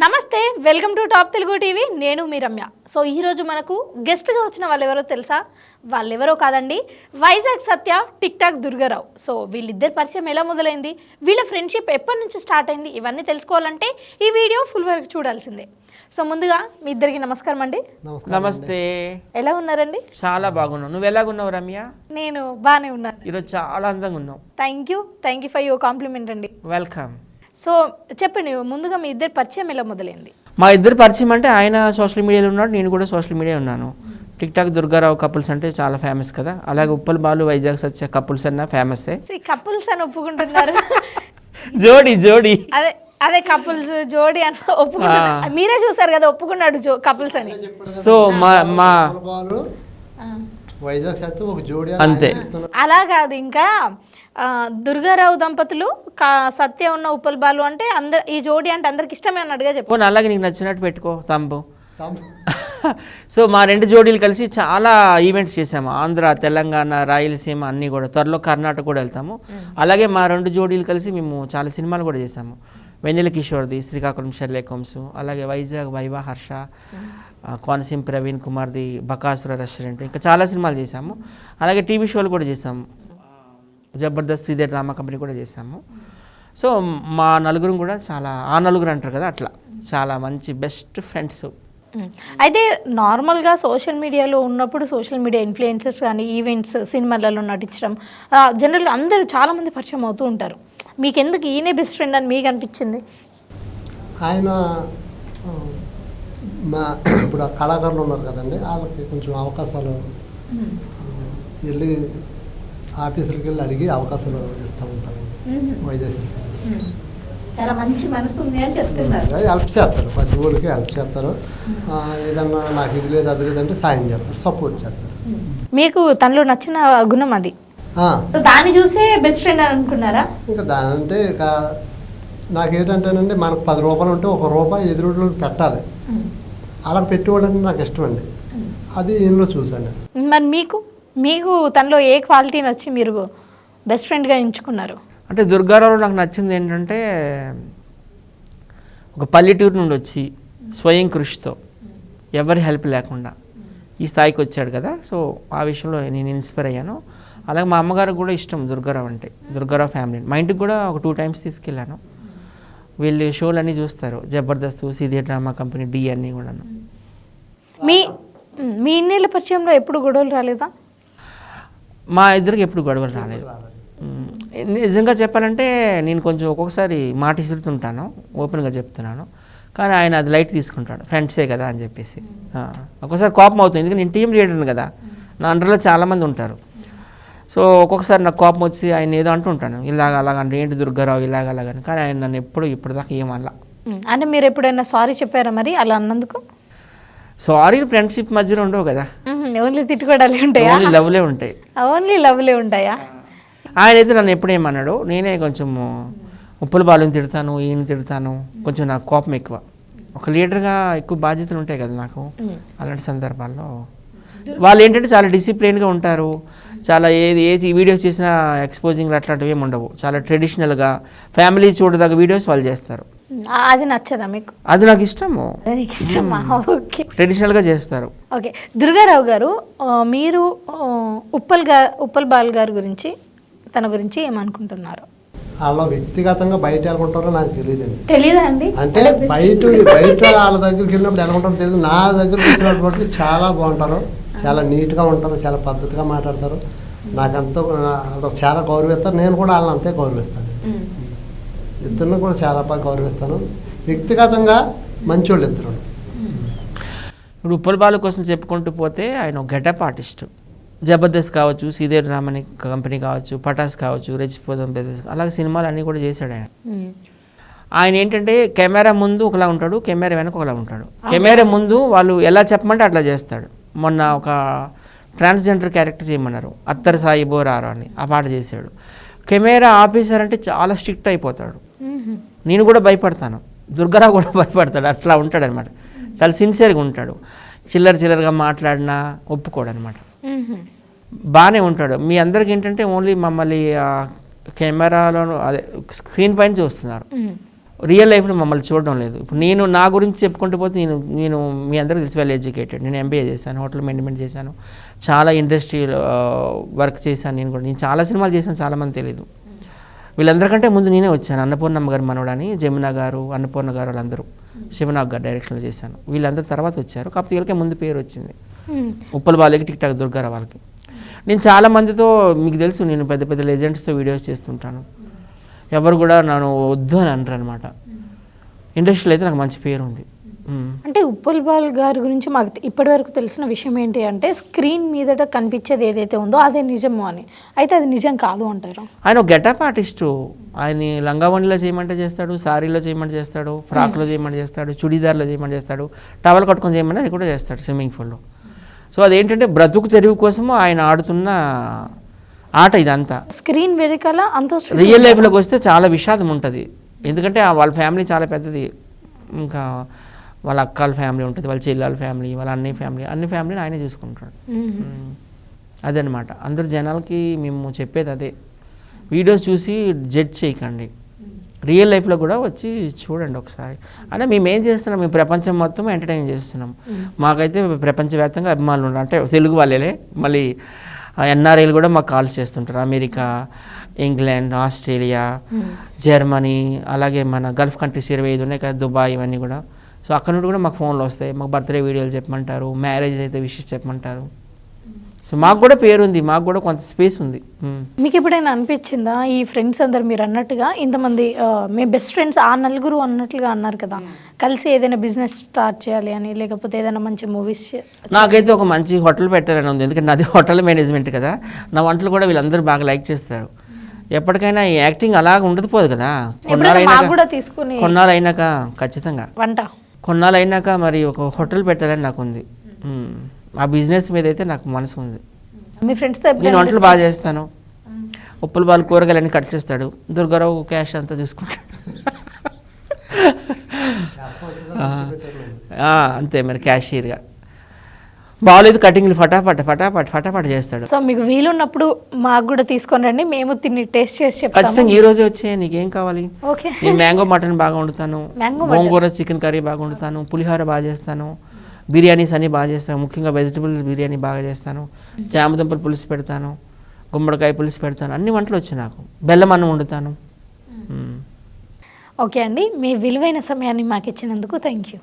నమస్తే welcome to top Telugu TV. నేను మీ రమ్య. సో ఈరోజు మనకు గెస్ట్గా వచ్చిన వాళ్ళు ఎవరో తెలుసా? వాళ్ళెవరో కాదండి Vizag Satya Tik Tok Durgarao. So వీళ్ళిద్దరి పరిచయం ఎలా మొదలైంది? వీళ్ళ ఫ్రెండ్షిప్ ఎప్పటి నుంచి స్టార్ట్ అయింది? ఇవన్నీ తెలుసుకోవాలంటే ఈ వీడియో ఫుల్ వరకు చూడాల్సిందే. సో ముందుగా మీ ఇద్దరికి నమస్కారం అండి. నమస్తే. ఎలా ఉన్నారండి? చాలా బాగున్నావు నువ్వు ఎలాగున్నావు రమ్య? నేను బాగానే ఉన్నాను. ఈరోజు చాలా అందంగా ఉన్నావు. Thank you thank you for your compliment అండి. వెల్కమ్ సో చెప్పండి ముందుగా మీ ఇద్దరి పరిచయం ఎలా మొదలైంది? మా ఇద్దరు పరిచయం అంటే ఆయన సోషల్ మీడియాలో ఉన్నాడు నేను కూడా సోషల్ మీడియా ఉన్నాను. టిక్ టాక్ దుర్గారావు కపుల్స్ అంటే చాలా ఫేమస్ కదా. అలాగే ఉప్పల్ బాలు వైజాగ్ సత్య కపుల్స్ అన్న ఫేమసే కపుల్స్ అని ఒప్పుకుంటున్నారు. జోడి జోడి. అదే అదే కపుల్స్ జోడి అని ఒప్పుకున్నారు మీరే చూసారు కదా ఒప్పుకున్నాడు జో కపుల్స్ అని. సో మా మా వైజాగ్ సత్తు ఒక జోడి అంతే. అలా కాదు ఇంకా. దుర్గారావు దంపతులు కా- సత్య ఉన్న ఉప్పల్ బాలు అంటే అందరు ఈ జోడి అంటే అందరికి ఇష్టమే అన్నట్టుగా చెప్పు. అలాగే నీకు నచ్చినట్టు పెట్టుకో తంబు. సో మా రెండు జోడీలు కలిసి చాలా ఈవెంట్స్ చేసాము ఆంధ్ర తెలంగాణ రాయలసీమ అన్నీ కూడా. త్వరలో కర్ణాటక కూడా వెళ్తాము. అలాగే మా రెండు జోడీలు కలిసి మేము చాలా సినిమాలు కూడా చేసాము వెన్నెల కిషోర్ది శ్రీకాకుళం షెర్లే హోమ్స్ అలాగే వైజాగ్ వైవా హర్ష కోనసీమ ప్రవీణ్ కుమార్ది బకాసుర రెస్టారెంట్. ఇంకా చాలా సినిమాలు చేసాము అలాగే టీవీ షోలు కూడా చేసాము జబర్దస్త్ ఇదే డ్రామా కంపెనీ కూడా చేసాము సో మా నలుగురు కూడా చాలా ఆ నలుగురు అంటారు కదా అట్లా. చాలా మంచి బెస్ట్ ఫ్రెండ్స్. అయితే నార్మల్గా సోషల్ మీడియాలో ఉన్నప్పుడు సోషల్ మీడియా ఇన్ఫ్లుయెన్సెస్ కానీ ఈవెంట్స్ సినిమాలలో నటించడం జనరల్గా అందరూ చాలామంది పరిచయం అవుతూ ఉంటారు. మీకు ఎందుకు ఈయనే బెస్ట్ ఫ్రెండ్ అని మీకు అనిపించింది? ఆయన మా ఇప్పుడు కళాకారులు ఉన్నారు కదండి వాళ్ళకి కొంచెం అవకాశాలు వెళ్ళి ఆఫీసులకు వెళ్ళి అడిగి అవకాశాలు ఇస్తూ ఉంటారు. వైజాగ్. చాలా మంచి మనసు ఉంది అని చెప్తున్నారు. హెల్ప్ చేస్తారు. ప్రతి ఊరికి హెల్ప్ చేస్తారు. ఏదన్నా నాకు ఇది లేదు అది లేదంటే సాయం చేస్తారు. సపోర్ట్ చేస్తారు. మీకు తనలో నచ్చిన గుణం అది. సో దాన్ని చూసే బెస్ట్ ఫ్రెండ్ అని అనుకున్నారా? ఇంకా దాని అంటే ఇక నాకేంటంటేనండి మనకు పది రూపాయలు ఉంటే ఒక రూపాయి ఎదురులో పెట్టాలి. అలా పెట్టేవాళ్ళని నాకు ఇష్టం అండి. అది ఇందులో చూశాను. మరి మీకు? మీకు తనలో ఏ క్వాలిటీ నచ్చి మీరు బెస్ట్ ఫ్రెండ్గా ఎంచుకున్నారు? అంటే దుర్గారావు నాకు నచ్చింది ఏంటంటే ఒక పల్లెటూరు నుండి వచ్చి స్వయం కృషితో ఎవరి హెల్ప్ లేకుండా ఈ స్థాయికి వచ్చాడు కదా సో ఆ విషయంలో నేను ఇన్స్పైర్ అయ్యాను. అలాగే మా అమ్మగారికి కూడా ఇష్టం దుర్గారావు అంటే దుర్గారావు ఫ్యామిలీ. మా ఇంటికి కూడా ఒక టూ టైమ్స్ తీసుకెళ్ళాను. వీళ్ళు షోలు అన్నీ చూస్తారు జబర్దస్త్ సీదే డ్రామా కంపెనీ డి అన్నీ కూడాను. మ్, మీ ఇన్నేళ్ళ పరిచయంలో ఎప్పుడు గొడవలు రాలేదా? మా ఇద్దరికి ఎప్పుడు గొడవలు రాలేదు. నిజంగా చెప్పాలంటే నేను కొంచెం ఒక్కొక్కసారి మాట ఇసురుతుంటాను ఓపెన్గా చెప్తున్నాను. కానీ ఆయన అది లైట్ తీసుకుంటాడు ఫ్రెండ్సే కదా అని చెప్పేసి. ఒక్కొక్కసారి కోపం అవుతుంది ఎందుకంటే నేను టీం లీడర్ని కదా. నా అండర్లో చాలామంది ఉంటారు. సో ఒక్కొక్కసారి నాకు కోపం వచ్చి ఆయన ఏదో అంటుంటాను ఇలాగ అలాగ అంటే ఏంటి దుర్గారావు ఇలాగ అలాగని కానీ ఆయన నన్ను ఎప్పుడు ఇప్పటిదాకా ఏమల్లా అంటే మీరు ఎప్పుడైనా సారీ చెప్పారా మరి అలా అన్నందుకు? సారీ ఫ్రెండ్షిప్ మధ్యలో ఉండవు కదా. ఓన్లీ తిట్టుకోవడాలే ఉంటాయా? ఓన్లీ లవ్లే ఉంటాయి. ఓన్లీ లవ్లే ఉంటాయా? ఆయన అయితే నన్ను ఎప్పుడేమన్నాడు నేనే కొంచెం ఉప్పుల బాలుని తిడతాను ఈయన తిడతాను కొంచెం నాకు కోపం ఎక్కువ. ఒక లీడర్గా ఎక్కువ బాధ్యతలు ఉంటాయి కదా నాకు. అలాంటి సందర్భాల్లో వాళ్ళు ఏంటంటే చాలా డిసిప్లిన్గా ఉంటారు. చాలా ఏది ఏది వీడియోస్ చేసినా ఎక్స్పోజింగ్ అట్లాంటివి ఏమి ఉండవు. చాలా ట్రెడిషనల్గా ఫ్యామిలీ చూడదగ్గ వీడియోస్ వాళ్ళు చేస్తారు. అది నచ్చదా మీకు? అది నాకు ఇష్టము. అది మీకు ఇష్టమా ఓకే. ట్రెడిషనల్గా చేస్తారు. ఓకే. దుర్గారావు గారు మీరు ఉప్పల్గా ఉప్పల్ బాల్ గారి గురించి తన గురించి ఏమనుకుంటున్నారు? వాళ్ళ వ్యక్తిగతంగా బయట ఎలాగుంటారో నాకు తెలియదండి. తెలీదా అండి? అంటే బయట బయట వాళ్ళ దగ్గరికి వెళ్ళినప్పుడు ఎలా ఉంటారో తెలియదు. నా దగ్గరకు వచ్చినప్పుడు చాలా బాగుంటారు. చాలా నీట్గా ఉంటారు. చాలా పద్ధతిగా మాట్లాడతారు. నాకు అంత చాలా గౌరవిస్తారు. నేను కూడా వాళ్ళని అంతే గౌరవిస్తాను. ఇద్దరిని కూడా చాలా బాగా గౌరవిస్తాను. వ్యక్తిగతంగా మంచోళ్ళు ఇద్దరు. ఇప్పుడు ఉప్పల్ బాలు కోసం చెప్పుకుంటూ పోతే ఆయన ఒక గెటప్ ఆర్టిస్ట్. జబర్దస్త్ కావచ్చు సీదేవ్ రామని కంపెనీ కావచ్చు పటాస్ కావచ్చు రెచ్చిపోదాం బెదర్స్ అలాగే సినిమాలు అన్నీ కూడా చేశాడు ఆయన. ఆయన ఏంటంటే కెమెరా ముందు ఒకలా ఉంటాడు కెమెరా వెనక ఒకలా ఉంటాడు. కెమెరా ముందు వాళ్ళు ఎలా చెప్పమంటే అట్లా చేస్తాడు. మొన్న ఒక ట్రాన్స్జెండర్ క్యారెక్టర్ చేయమన్నారు అత్తర్ సాయి బోరారో అని ఆ పాట చేశాడు. కెమెరా ఆఫీసర్ అంటే చాలా స్ట్రిక్ట్ అయిపోతాడు. నేను కూడా భయపడతాను. దుర్గారావు కూడా భయపడతాడు. అట్లా ఉంటాడు అనమాట చాలా సిన్సియర్గా ఉంటాడు. చిల్లర చిల్లరగా మాట్లాడినా ఒప్పుకోడు అనమాట. బాగానే ఉంటాడు. మీ అందరికి ఏంటంటే ఓన్లీ మమ్మల్ని ఆ, కెమెరాలో అదే స్క్రీన్ పైన చూస్తున్నారు. రియల్ లైఫ్లో మమ్మల్ని చూడడం లేదు. ఇప్పుడు నేను నా గురించి చెప్పుకుంటూ పోతే నేను నేను మీ అందరికీ తెలిసి వెల్ ఎడ్యుకేటెడ్. నేను ఎంబీఏ చేశాను హోటల్ మేనేజ్మెంట్ చేశాను. చాలా ఇండస్ట్రీలో వర్క్ చేశాను నేను కూడా. నేను చాలా సినిమాలు చేశాను చాలామంది తెలియదు. వీళ్ళందరికంటే ముందు నేనే వచ్చాను. అన్నపూర్ణమ్మ గారు మనవడని జమున గారు అన్నపూర్ణ గారు వాళ్ళందరూ. శివనాగ్ గారు డైరెక్షన్లో చేశాను. వీళ్ళందరూ తర్వాత వచ్చారు. కాకపోతే వీళ్ళకే ముందు పేరు వచ్చింది. ఉప్పల బాలకి టిక్ టాక్ దుర్గారావు వాళ్ళకి. నేను చాలా మందితో మీకు తెలుసు నేను పెద్ద పెద్ద లెజెండ్స్తో వీడియోస్ చేస్తుంటాను. ఎవరు కూడా నన్ను వద్దు అని అనరు అనమాట ఇండస్ట్రీలో అయితే నాకు మంచి పేరు ఉంది. అంటే ఉప్పల్ బాల్ గారి గురించి మాకు ఇప్పటివరకు తెలిసిన విషయం ఏంటి అంటే స్క్రీన్ మీదట కనిపించేది ఏదైతే ఉందో అదే నిజము అని. అయితే అది నిజం కాదు అంటారు. ఆయన ఒక గెటప్ ఆర్టిస్టు. ఆయన లంగావణిలో చేయమంటే చేస్తాడు సారీలో చేయమంటే చేస్తాడు ఫ్రాక్లో చేయమంటే చేస్తాడు చుడీదార్లో చేయమంటే చేస్తాడు టవల్ కట్టుకొని చేయమంటే అది కూడా చేస్తాడు స్విమ్మింగ్ పూల్లో. సో అదేంటంటే బ్రతుకు తెరువు కోసము ఆయన ఆడుతున్న ఆట ఇదంతా. స్క్రీన్ వెనకాల అంత రియల్ లైఫ్లోకి వస్తే చాలా విషాదం ఉంటుంది. ఎందుకంటే వాళ్ళ ఫ్యామిలీ చాలా పెద్దది. ఇంకా వాళ్ళ అక్కల ఫ్యామిలీ ఉంటుంది వాళ్ళ చెల్లెల ఫ్యామిలీ వాళ్ళ అన్నయ్య ఫ్యామిలీ అన్ని ఫ్యామిలీని ఆయనే చూసుకుంటాడు. అదనమాట అందరు జనాలకి మేము చెప్పేది అదే. వీడియోస్ చూసి జడ్జ్ చేయకండి. రియల్ లైఫ్లో కూడా వచ్చి చూడండి ఒకసారి. అంటే మేము ఏం చేస్తున్నాం? మేము ప్రపంచం మొత్తం ఎంటర్టైన్ చేస్తున్నాం. మాకైతే ప్రపంచవ్యాప్తంగా అభిమానులు ఉన్నారు. అంటే తెలుగు వాళ్ళే మళ్ళీ ఎన్ఆర్ఐలు కూడా మాకు కాల్స్ చేస్తుంటారు. అమెరికా ఇంగ్లాండ్ ఆస్ట్రేలియా జర్మనీ అలాగే మన గల్ఫ్ కంట్రీస్ ఇరవై ఐదు ఉన్నాయి కదా దుబాయ్ ఇవన్నీ కూడా. సో అక్కడ నుండి కూడా మాకు ఫోన్లు వస్తాయి. మాకు బర్త్డే వీడియోలు చెప్పమంటారు. మ్యారేజ్ అయితే విషెస్ చెప్పమంటారు. సో మాకు కూడా పేరు ఉంది మాకు కూడా కొంత స్పేస్ ఉంది. మీకు ఎప్పుడైనా అనిపించిందా? ఈ ఫ్రెండ్స్ అందరు మీరు అన్నట్టుగా ఇంతమంది మేము బెస్ట్ ఫ్రెండ్స్ ఆ నలుగురు అన్నట్లుగా అన్నారు కదా. కలిసి ఏదైనా బిజినెస్ స్టార్ట్ చేయాలి అని లేకపోతే ఏదైనా మంచి మూవీస్ నాకైతే ఒక మంచి హోటల్ పెట్టాలని ఉంది. ఎందుకంటే నాది హోటల్ మేనేజ్మెంట్ కదా. నా వంటలు కూడా వీళ్ళందరూ బాగా లైక్ చేస్తారు. ఎప్పటికైనా ఈ యాక్టింగ్ అలాగ ఉండదు పోదు కదా. ఎప్పుడైనా కొన్నాళ్ళు మాకు అయినాక కూడా తీసుకుని కొన్నాళ్ళు అయినాక ఖచ్చితంగా. వంట. కొన్నాళ్ళు అయినాక మరి ఒక హోటల్ పెట్టాలని నాకు ఉంది. ఆ బిజినెస్ మీద అయితే నాకు మనసు ఉంది. మీ ఫ్రెండ్స్తో నేను వంటలు బాగా చేస్తాను. ఉప్పుల బాలు కూరగాయలన్నీ కట్ చేస్తాడు. దుర్గారావు క్యాష్ అంతా చూసుకుంటాడు. అంతే మరి క్యాషియర్గా. బాగాలేదు కటింగ్లు ఫటాఫట్ ఫటాఫట్ ఫటాఫట్ చేస్తాడు. సో మీకు వీలున్నప్పుడు మాకు కూడా తీసుకొని రండి మేము తిని టేస్ట్ చేసి చెప్తాము. ఖచ్చితంగా ఈ రోజే వచ్చే నీకేం కావాలి? ఓకే. నేను మ్యాంగో మటన్ బాగా వండుతాను. Mango గోంగూర చికెన్ కర్రీ బాగా వండుతాను. పులిహోర బాగా చేస్తాను. బిర్యానీస్ అన్నీ బాగా చేస్తాను. ముఖ్యంగా వెజిటబుల్స్ బిర్యానీ బాగా చేస్తాను. జామదుంపల పులుసు పెడతాను. గుమ్మడికాయ పులుసు పెడతాను. అన్ని వంటలు వచ్చాయి నాకు. బెల్లం అన్నం వండుతాను. మ్మ్. ఓకే అండి మీ విలువైన సమయాన్ని మాకు ఇచ్చినందుకు థ్యాంక్ యూ